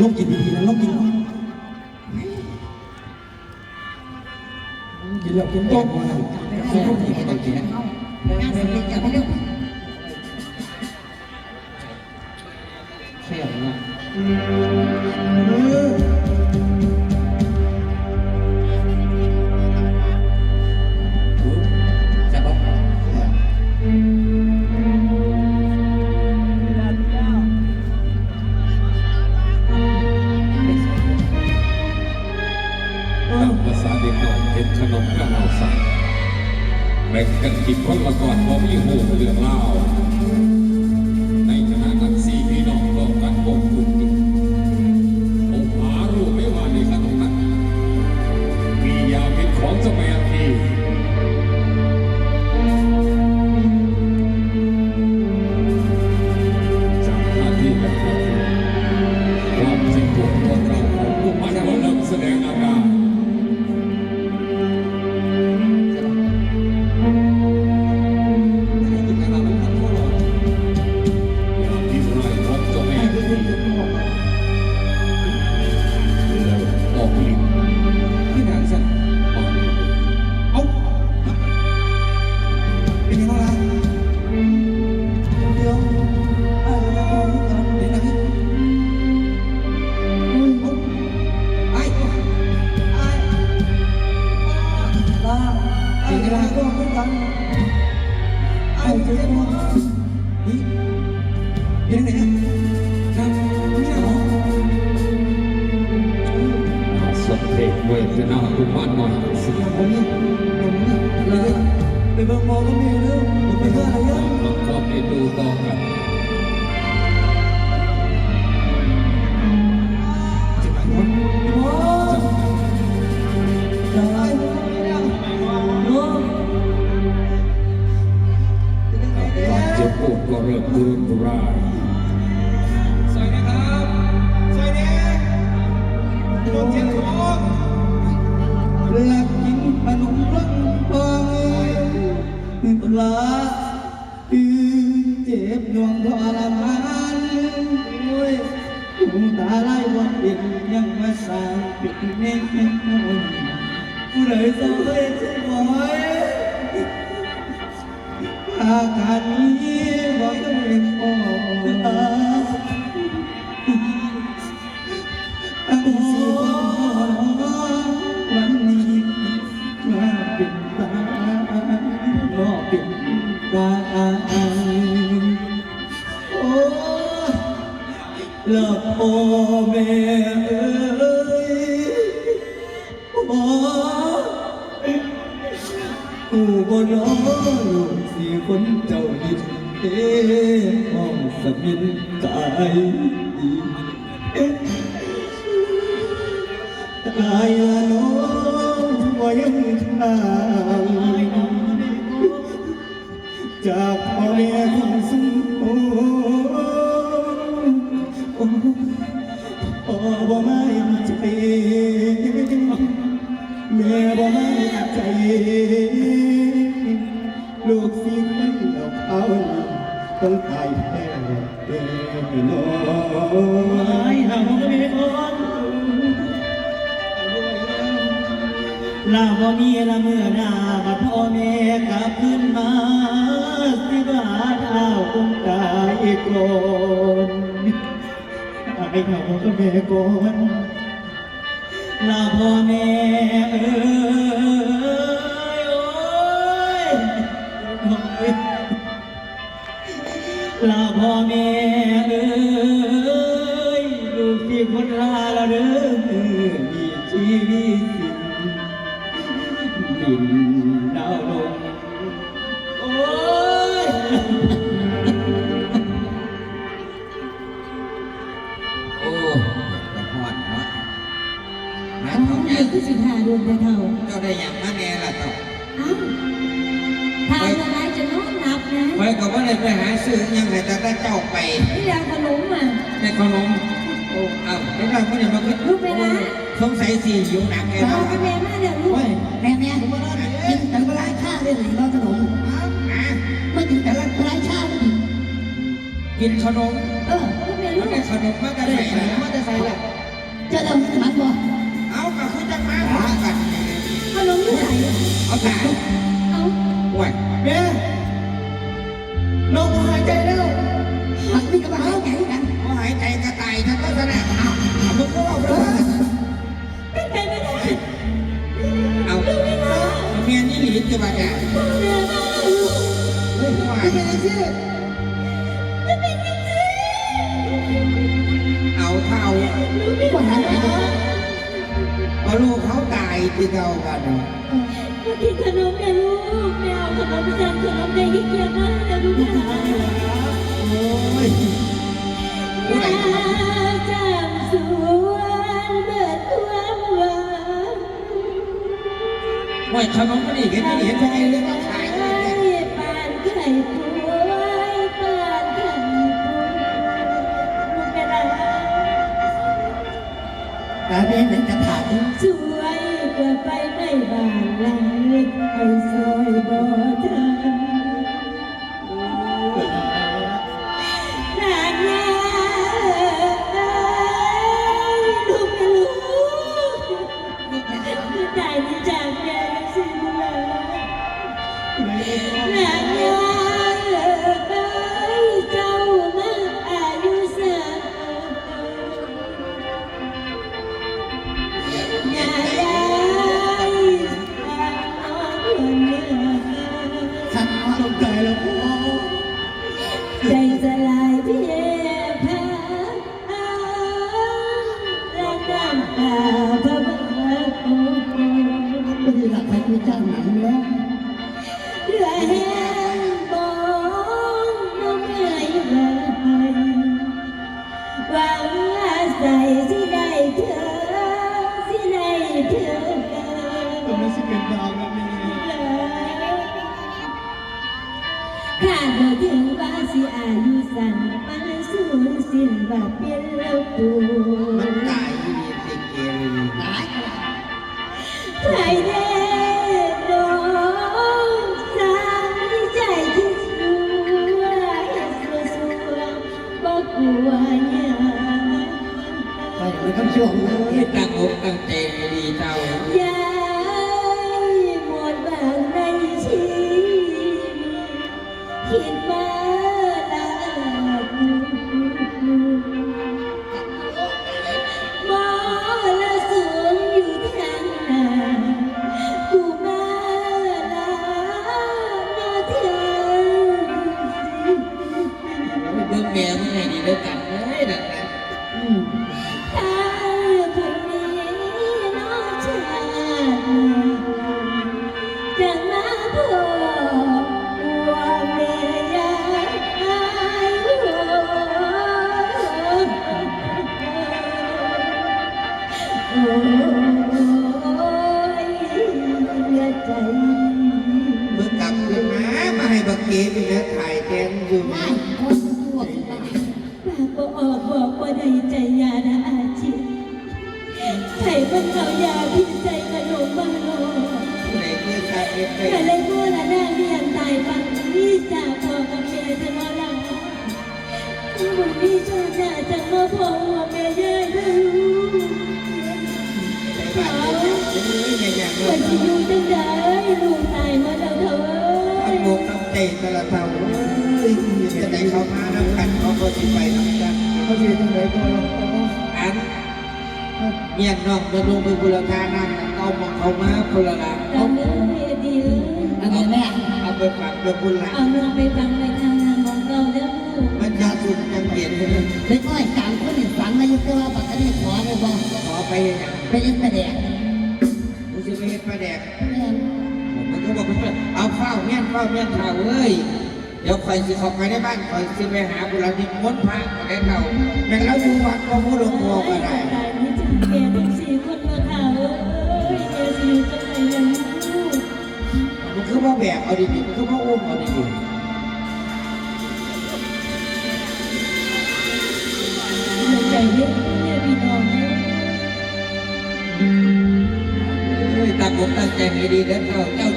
ลูกกินดีๆนะลูกกินก่อนกินแล้วกินต้มมาแล้วแค่ที่ไม่ต้องกินนะงานสำเร็จจะไม่เร็วแค่นี้จะ แบ่กันกินคนละก่อนเพราะมีหูเรื่องเล่า ไปเบิ่งมอก็มีเรื่องผมไปเพื่ออะไรเยอะมาความเอ็นดูต่อกันจะไปหมดโอ้จังตายโอ้ความเจ็บปวดก็เริ่มรุนแรงสวยนะครับสวยเนี่ยโดนเจ็บท้องหลับกินขนมปังปัง ลาเจ็บดวงทรมานโอ้ยดวงตาไล่วันเด็กยังมาสร้างปิดเน่งเน่งผู้ใดสวยจะบ่อยอาการนี้บอกเลยพอตั้ กูบ่น้อลูกสี่คนเจ้าดิบเอ้ห้องสมินกายเอ๊ะตายละน้องว่ายังทางจากพ่อแม่ของสุนโอ้พ่อบ่ไม่ใจ ลาบ่มีละเมื่อหน้าบัดพ่อแม่กลับขึ้นมา สิบาดเอาองตายก่อนไอ้เราก็แม่ก่อนลาพ่อแม่เอ้ยโอ้ยโอ้ย ลาพ่อแม่เอ้ยลูกที่คนลาแล้วเด้อมีชีวิตสินดินดาวลงโอ้ยโอ้กระพอดเนาะนะเอาเขาเด็กที่สิบห้าเดือนแต่เท่าเจ้าได้หยังมาแน่ล่ะเจ้า อ้าทานอะไรจะน ได้ไปหาซื้อหยังไงแต่ถ้าเจ้าไปนี่ดาวขนมอะ ในขนมโอ้เอ้าเดี๋ยวเราก็เนี่ยมาขึ้นลูกไปนะ สงสัยสีหิวหนักไงเราเนาะไปแม่มาเดี๋ยวลูกแม่แม่กินแต่ปลาชาได้หรือเราขนมอะไม่กินแต่ปลาชาได้กินขนมเออลูกแม่แล้ลูวกได้ขนมมาจะได้ใส่ใส่นะมาจะใส่ล่ะเจะเราสมัครบ่เอากับคุณจะมาหากันขนมที่ไหนเอาถ่ายเอา โอ้ยแม่ น้องหายใจแล้วหักนี่ก็มาหาไงกันเขาหายใจกระต่ายทั้งก็แสดงเอาเอามึงก็เอาไปเลยเป็นไปไม่ได้เอาลูกไม่ได้เมียนี่หลีจะมาเนี่ยเรือมาลูกเฮ้ยว่าไม่เป็นไรสิจะเป็นยังไงเอาเท่าลูกไม่ไหวแล้วเอาลูกเขาตายที่เก่ากันมา กินขนมเนี่ลูกไม่เอาขนมประจำขนมได้ที่เกียรนะเดี๋ยวลูกหาโอ้ยน้าจำสวนเบิดความหวังว่าขนมมันอีกเห็นเห็นยังไงเรื่องขายเลยเนี่ยปานไข่ป่วยปานไข่ป่วยลูกไม่ได้ตาแม่ไหนจะผ่านสวย กว่าไปไม่บานหลังไปซอยบ่ทาง ไม่ได้รักใครคือจ้างหนังแล้วเรือแห้งบองน้องไม่ไหวหวังอายที่ได้เธอที่ได้เธอก็ไม่ใช่เป็นาวนะแม่ขาดบ่ถึงว่าสิอายุสั้นมันสูญสิ้นว่าเป็นแล้วปูมันตา มาให้บักเก๋ไปแล้วถ่ายแกงอยู่ไม่คนพวกบ้าปากบ่ออกบอกว่าได้ใจยาดาอาชีพไข่มันเอายาพิษใจกระโดดบ้าโลไหนคือชาเอฟเฟแต่เลยพูดละหน้าเรีย ยทำอกทำใจแต่ละเท่าเฮ้ยจะได้เข้ามาน้ำกันเขาก็สิไปน้ำกันเขาจะทำอะไรก็แล้วพ่ออันเมียน้องจะลงไปบุรพานั่งเอามาเขามาคนละละตอนนี้เมียดีเอ้ยอันนี้แม่เอาไปฝากไปบุญละเอาเงินไปฟังไปทางงานของเราแล้วลูกมันจะสุดจังเกียรติเลยเด็กอ้อยกางคนหนึ่งฝังอายุแต่ว่าปักอันนี้ขอเลยบอกขอไปอย่างไปเล่นกระแดกกูจะไปเฮ็ดปลาแดก เฝ้าเมียนเฝ้าเมียนเท่าเอ้ยเดี๋ยวคอยสิขอไปในบ้านคอยสิไปหาบุรุษนิมนต์พระก็ได้เท่าแม่งเราอยู่วัดก็มูหลวงพ่อก็ได้ตายนี่จังแกทั้งสี่คนมาข่าวเอ้ยแกสิอยู่จังไหนล่ะลูกมันคือว่าแบกเอาดีๆมันคือว่าอุ้มเอาดีเหลือใจเมียพี่น้องเอ้ยๆเอ้ยตั้งอกตั้งใจให้ดีแล้วเจ้าเจ้า